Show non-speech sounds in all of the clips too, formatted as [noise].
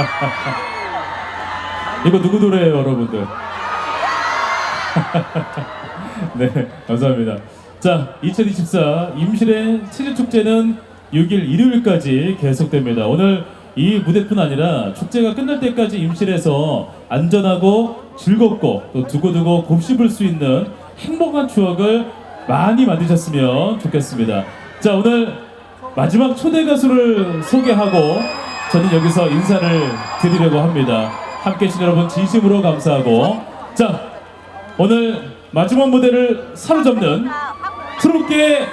[laughs] 이거 누구 노래예요, 여러분들? [laughs] 네, 감사합니다. 자, 2024 임실의 체조축제는 6일 일요일까지 계속됩니다. 오늘 이 무대뿐 아니라 축제가 끝날 때까지 임실에서 안전하고 즐겁고 또 두고두고 곱씹을 수 있는 행복한 추억을 많이 만드셨으면 좋겠습니다. 자, 오늘 마지막 초대 가수를 소개하고 저는 여기서 인사를 드리려고 합니다. 함께 해주신 여러분 진심으로 감사하고 자, 오늘 마지막 무대를 사로잡는 트롯계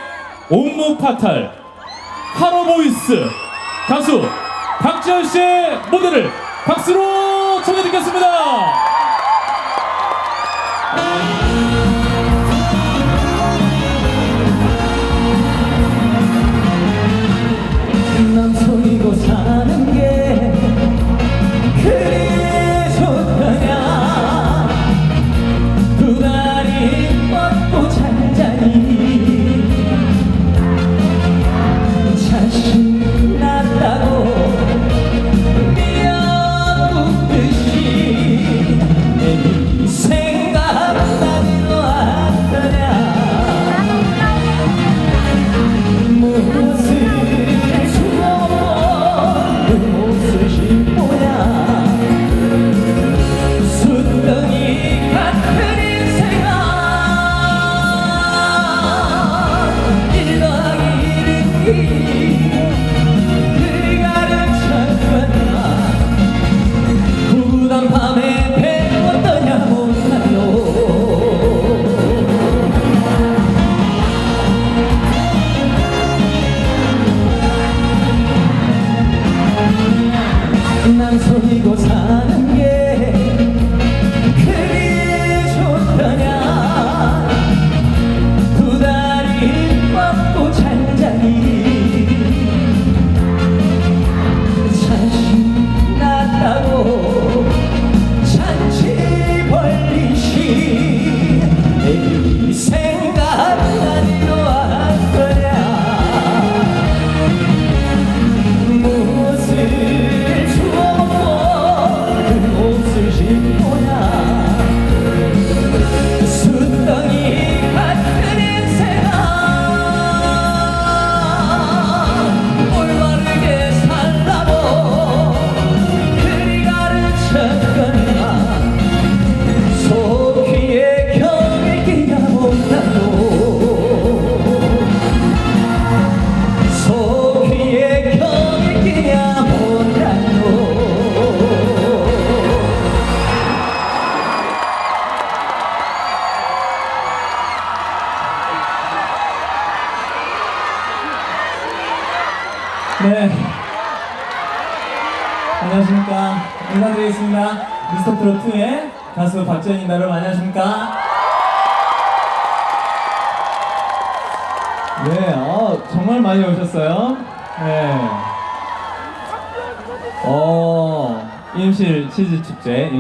옥무파탈 하로보이스 가수 박지현 씨의 무대를 박수로 청해 듣겠습니다.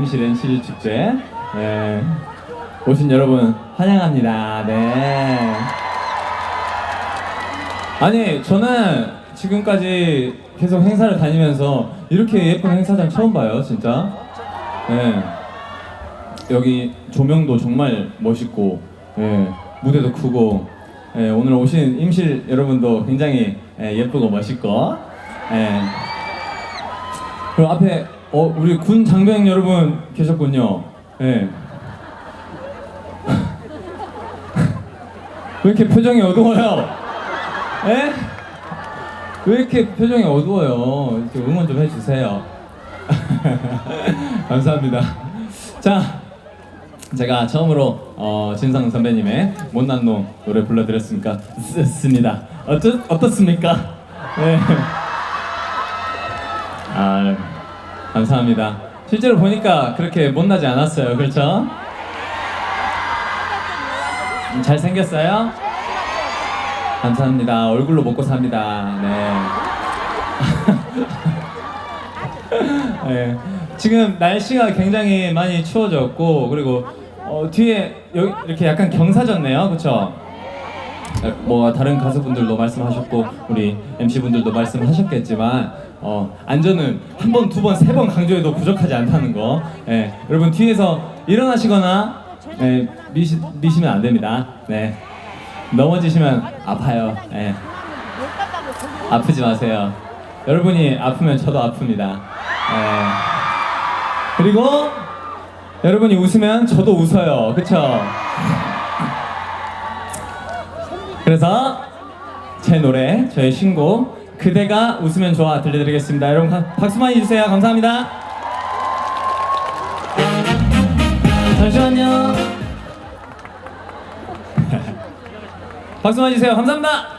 임실엔 치즈 축제. 네. 오신 여러분 환영합니다. 네. 아니, 저는 지금까지 계속 행사를 다니면서 이렇게 예쁜 행사장 처음 봐요, 진짜. 네. 여기 조명도 정말 멋있고, 예, 무대도 크고, 예, 오늘 오신 임실 여러분도 굉장히 예, 예쁘고 멋있고, 예. 그리고 앞에 어, 우리 군 장병 여러분 계셨군요. 예. [laughs] 왜 이렇게 표정이 어두워요? 예? 왜 이렇게 표정이 어두워요? 이렇게 응원 좀 해주세요. [laughs] 감사합니다. 자, 제가 처음으로 어, 진상 선배님의 못난 놈 노래 불러드렸으니까 습니다 어쩌, 어떻습니까? 네. 아, 감사합니다. 실제로 보니까 그렇게 못나지 않았어요. 그렇죠? 음, 잘생겼어요? 감사합니다. 얼굴로 먹고 삽니다. 네. [laughs] 네. 지금 날씨가 굉장히 많이 추워졌고 그리고 어, 뒤에 여기 이렇게 약간 경사졌네요, 그렇죠? 뭐 다른 가수분들도 말씀하셨고 우리 MC 분들도 말씀하셨겠지만 어, 안전은 한 번, 두 번, 세 번 강조해도 부족하지 않다는 거. 예, 여러분 뒤에서 일어나시거나 예, 미시, 미시면 안 됩니다. 네, 넘어지시면 아파요. 예, 아프지 마세요. 여러분이 아프면 저도 아픕니다. 예. 그리고 여러분이 웃으면 저도 웃어요. 그쵸? 그래서 제 노래, 저의 신곡 그대가 웃으면 좋아 들려드리겠습니다. 여러분 가- 박수 많이 주세요. 감사합니다. 잠시만요. [laughs] 박수 많이 주세요. 감사합니다.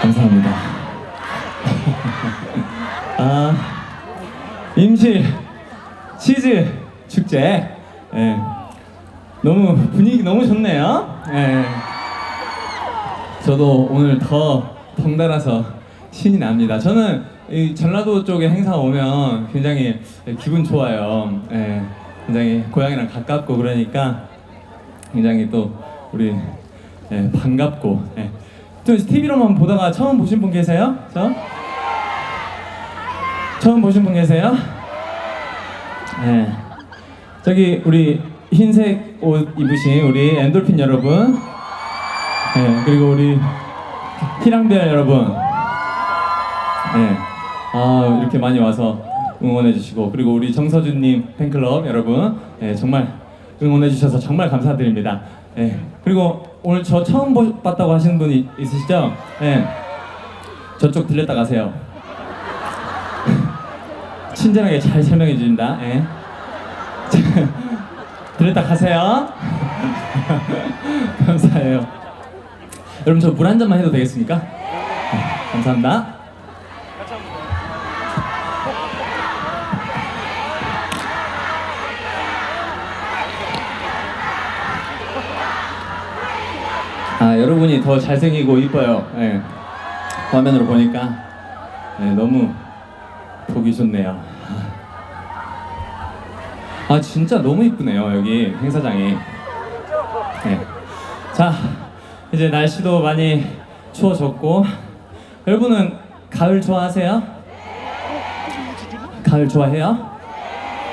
감사합니다. [laughs] 아, 임실 치즈 축제. 예. 너무 분위기 너무 좋네요. 예. 저도 오늘 더 덩달아서 신이 납니다. 저는 이 전라도 쪽에 행사 오면 굉장히 기분 좋아요. 예. 굉장히 고향이랑 가깝고 그러니까 굉장히 또 우리 예, 반갑고 예. 또 TV로만 보다가 처음 보신 분 계세요? 저? 처음 보신 분 계세요? 네. 저기 우리 흰색 옷 입으신 우리 엔돌핀 여러분 네, 그리고 우리 희랑별 여러분. 네. 아, 이렇게 많이 와서 응원해 주시고 그리고 우리 정서준님 팬클럽 여러분 네, 정말 응원해 주셔서 정말 감사드립니다. 네. 그리고 오늘 저 처음 보, 봤다고 하시는 분이 있으시죠? 네. 저쪽 들렸다 가세요. [laughs] 친절하게 잘 설명해 주신다. 예. [laughs] 들렸다 가세요. [laughs] 감사해요. 여러분 저 물 한 잔만 해도 되겠습니까? 네, 감사합니다. 아 여러분이 더 잘생기고 이뻐요. 예. 화면으로 보니까 네, 너무 보기 좋네요. 아 진짜 너무 이쁘네요 여기 행사장이. 네. 자 이제 날씨도 많이 추워졌고 여러분은 가을 좋아하세요? 가을 좋아해요?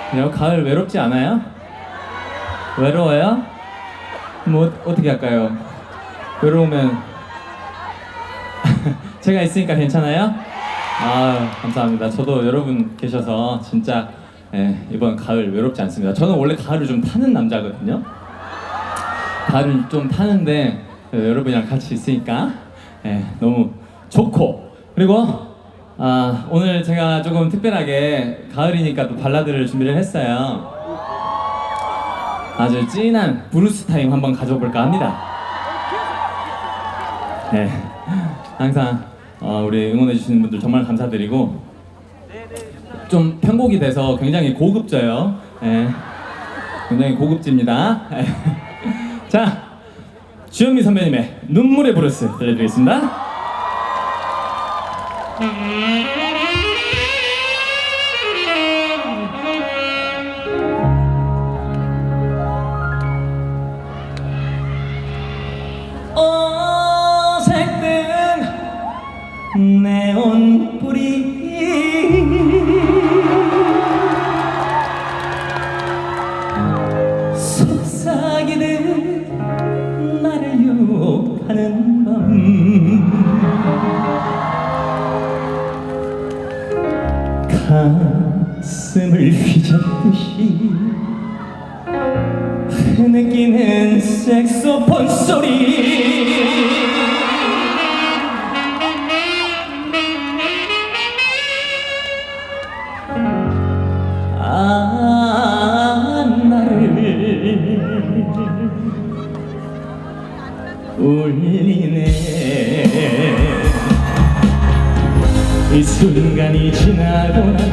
그래요? 가을 외롭지 않아요? 외로워요? 뭐 어떻게 할까요? 외로우면 [laughs] 제가 있으니까 괜찮아요? 아 감사합니다. 저도 여러분 계셔서 진짜 예, 이번 가을 외롭지 않습니다. 저는 원래 가을을 좀 타는 남자거든요. 가을을 좀 타는데 어, 여러분이랑 같이 있으니까 예, 너무 좋고 그리고 아, 오늘 제가 조금 특별하게 가을이니까 또 발라드를 준비를 했어요. 아주 찐한 브루스 타임 한번 가져볼까 합니다. 네, 항상 어, 우리 응원해 주시는 분들 정말 감사드리고 좀 편곡이 돼서 굉장히 고급져요. 네, 굉장히 고급집니다. [laughs] 자, 주현미 선배님의 눈물의 브루스 들려드리겠습니다. 지나고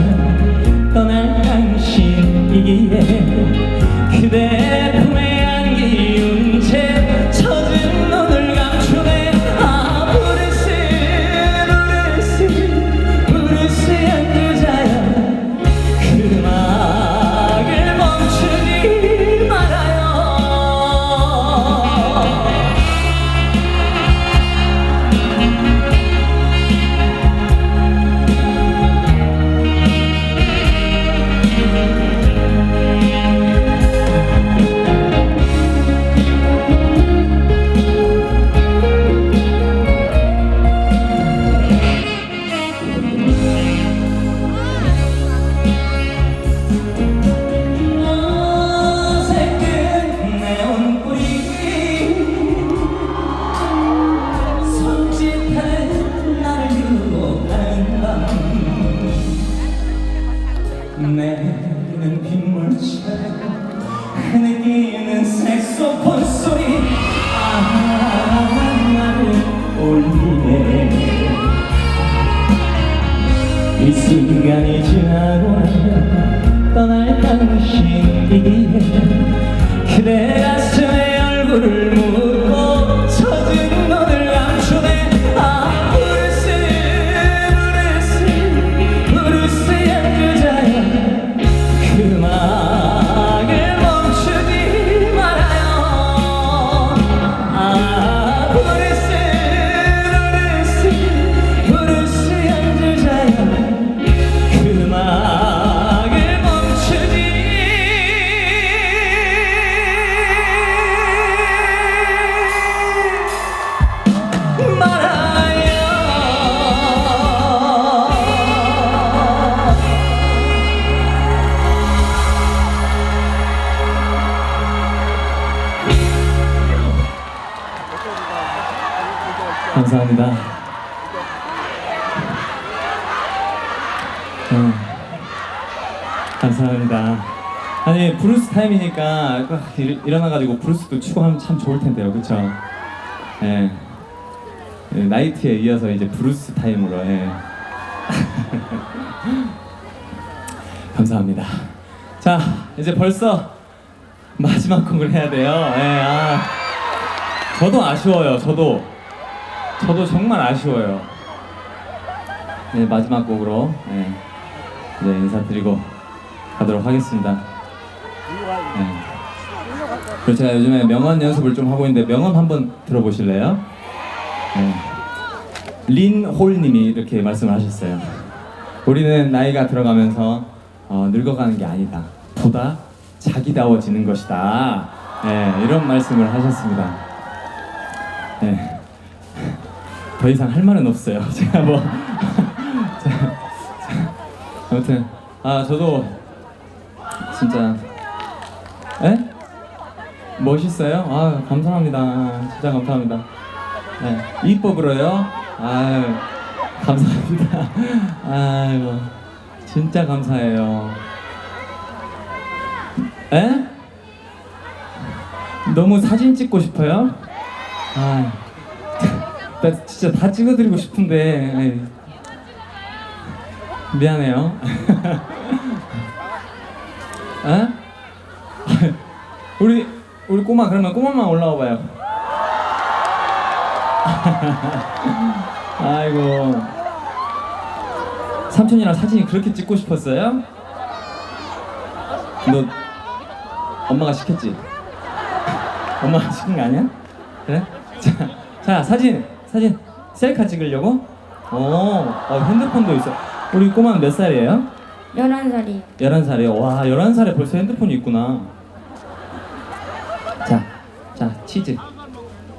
일- 일어나가지고 브루스도 추고 하면 참 좋을 텐데요, 그렇죠? 예. 예, 나이트에 이어서 이제 브루스 타임으로 예. [laughs] 감사합니다. 자 이제 벌써 마지막 곡을 해야 돼요. 예, 아, 저도 아쉬워요. 저도 저도 정말 아쉬워요. 네 마지막 곡으로 예, 이제 인사드리고 가도록 하겠습니다. 예. 그리고 제가 요즘에 명언 연습을 좀 하고 있는데 명언 한번 들어보실래요? 네. 린홀님이 이렇게 말씀을 하셨어요. 우리는 나이가 들어가면서 어, 늙어가는 게 아니다. 보다 자기다워지는 것이다. 네, 이런 말씀을 하셨습니다. 네. 더 이상 할 말은 없어요. [laughs] 제가 뭐 [laughs] 아무튼 아 저도 진짜 에? 멋있어요? 아 감사합니다. 진짜 감사합니다. 네, 이뻐 불어요? 아유, 감사합니다. [laughs] 아이고, 진짜 감사해요. 에? 너무 사진 찍고 싶어요? 아, 나 진짜 다 찍어드리고 싶은데, 아이, 미안해요. [laughs] 에? 우리 우리 꼬마 그러면 꼬마만 올라와 봐요. [laughs] 아이고 삼촌이랑 사진이 그렇게 찍고 싶었어요? 너 엄마가 시켰지? [laughs] 엄마가 시킨 거 아니야? 그래? 자, 자 사진 사진 셀카 찍으려고? 오, 어, 핸드폰도 있어. 우리 꼬마는 몇 살이에요? 11살이 11살이요? 와 11살에 벌써 핸드폰이 있구나 자, 자 치즈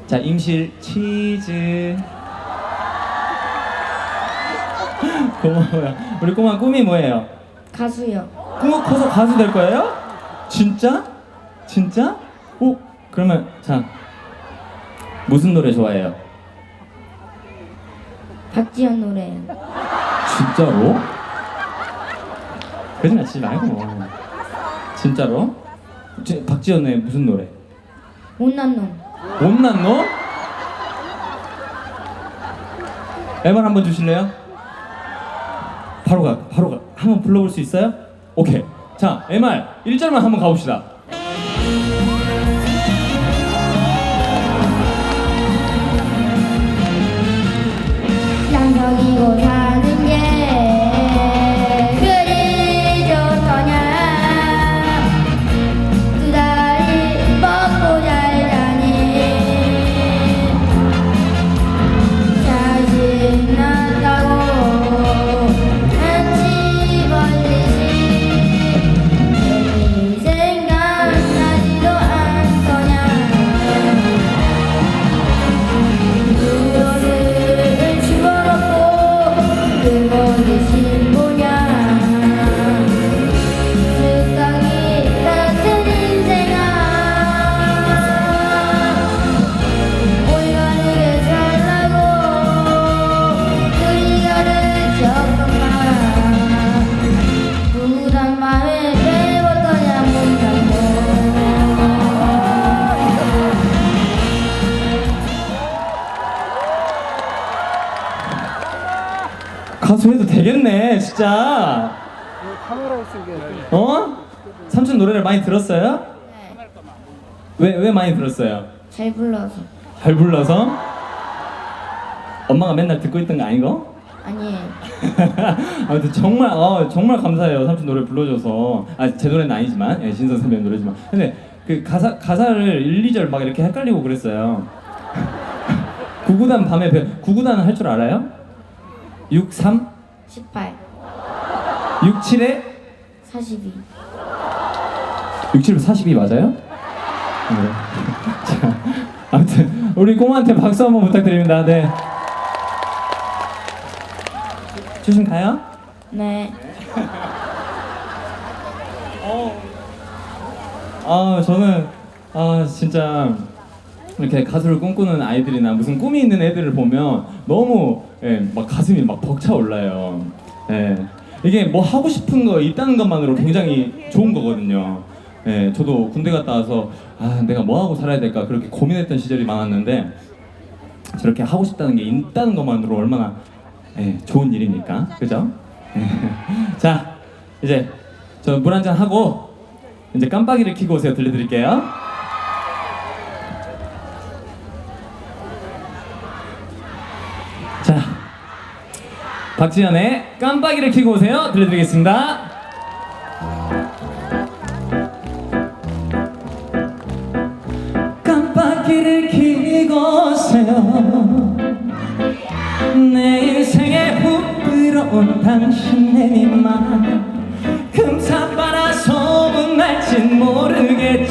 자 임실 치즈 [laughs] 고마워요 우리 꼬마 꿈이 뭐예요? 가수요. 꿈 커서 가수 될 거예요? 진짜? 진짜? 오 그러면 자 무슨 노래 좋아해요? 박지현 노래요. 진짜로? 거짓말 치지 말고 진짜로? 지- 박지현의 무슨 노래? 못난 놈. 못난 너? 앨범 한번 주실래요? 바로 가, 바로 가. 한번 불러볼 수 있어요? 오케이. 자, MR 1절만 한번 가봅시다. 되겠네, 진짜. 어? 삼촌 노래를 많이 들었어요? 왜, 왜 많이 들었어요? 잘 불러서 잘 불러서? 엄마가 맨날 듣고 있던 거 아니고? 아니에요 [laughs] 아무튼 정말 어, 정말 감사해요 삼촌 노래 불러줘서 아 제 노래는 아니지만 예, 신선 선배 노래지만 근데 그 가사 가사를 1, 2절 막 이렇게 헷갈리고 그랬어요 [laughs] 구구단 밤에 배 구구단은 할줄 알아요? 6, 3, 18 6, 7에 42 6, 7, 42 맞아요? 네. [laughs] 자, 아무튼 우리 꼬마한테 박수 한번 부탁드립니다. 네. 조심 가요. 네아 저는 아 진짜 이렇게 가수를 꿈꾸는 아이들이나 무슨 꿈이 있는 애들을 보면 너무 예, 막 가슴이 막 벅차 올라요. 예. 이게 뭐 하고 싶은 거 있다는 것만으로 굉장히 좋은 거거든요. 예, 저도 군대 갔다 와서 아 내가 뭐 하고 살아야 될까 그렇게 고민했던 시절이 많았는데 저렇게 하고 싶다는 게 있다는 것만으로 얼마나 예, 좋은 일입니까, 그죠? 예. [laughs] 자 이제 저 물 한 잔 하고 이제 깜빡이를 켜고 오세요 들려드릴게요. 자, 박지현의 깜빡이를 켜고 오세요. 들려드리겠습니다. 깜빡이를 켜고 오세요. 내 인생에 훅 들어온 당신 내미만 금사빠라 소문날진 모르겠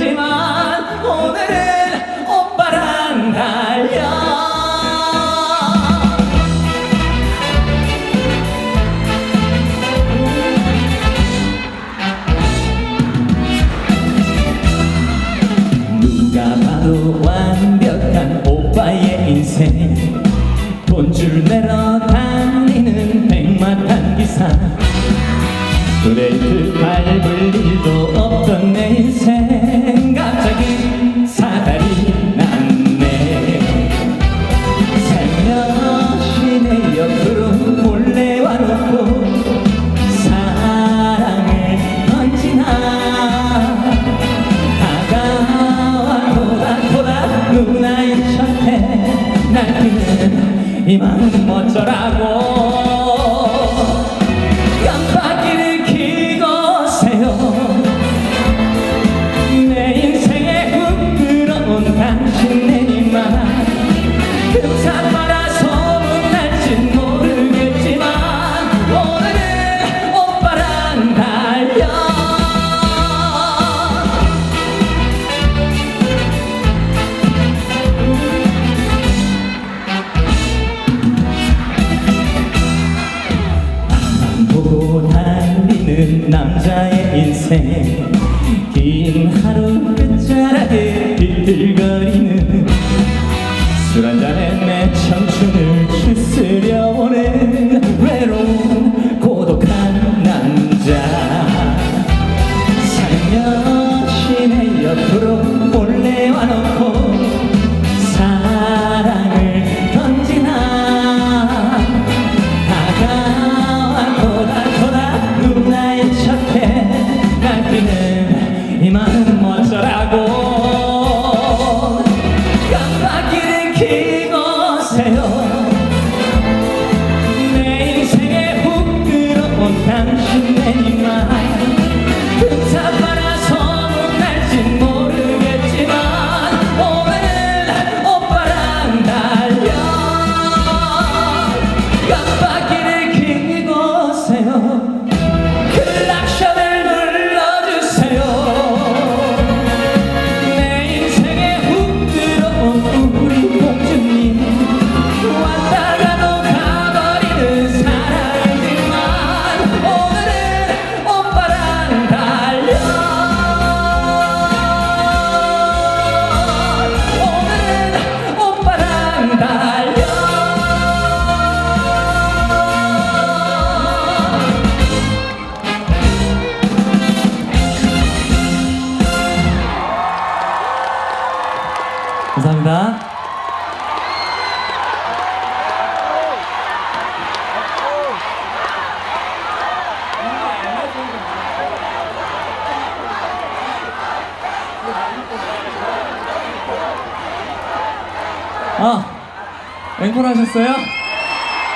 앵콜 하셨어요?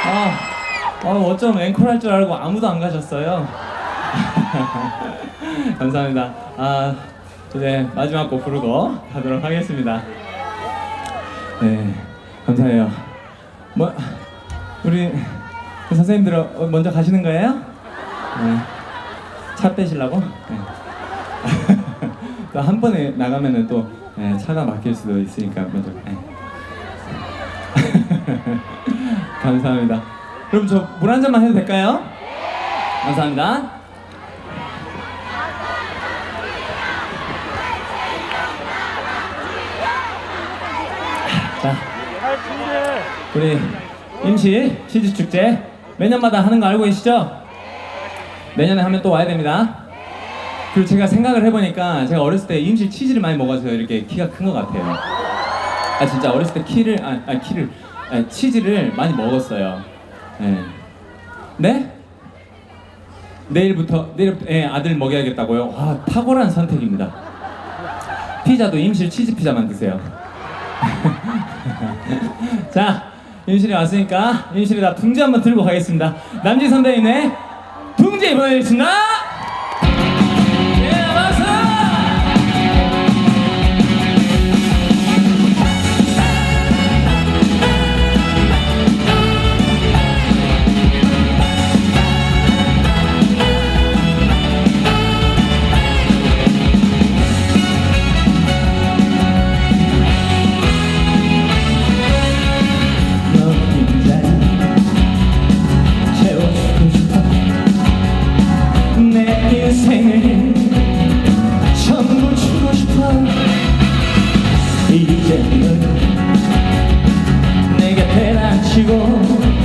아, 아 어쩜 앵콜 할 줄 알고 아무도 안 가셨어요? [laughs] 감사합니다. 아, 이제 마지막 곡 부르고 가도록 하겠습니다. 네, 감사해요. 뭐, 우리 선생님들 어, 먼저 가시는 거예요? 네. 차 빼시려고? 네. [laughs] 또한 번에 나가면은 또 네, 차가 막힐 수도 있으니까 먼저. 네. [laughs] 감사합니다. 그럼 저 물 한 잔만 해도 될까요? 감사합니다. [laughs] 우리 임실 치즈 축제 매년마다 하는 거 알고 계시죠? 내년에 하면 또 와야 됩니다. 그리고 제가 생각을 해보니까 제가 어렸을 때 임실 치즈를 많이 먹어서 이렇게 키가 큰 것 같아요. 아 진짜 어렸을 때 키를 아, 아 키를 아, 치즈를 많이 먹었어요. 네. 네? 내일부터 내일부터 예, 아들 먹여야겠다고요? 와 탁월한 선택입니다. 피자도 임실 치즈 피자 만 드세요. [laughs] 자 임실에 왔으니까 임실에다 둥지 한번 들고 가겠습니다. 남진 선배님의 둥지 보내주겠습니다. 앉히고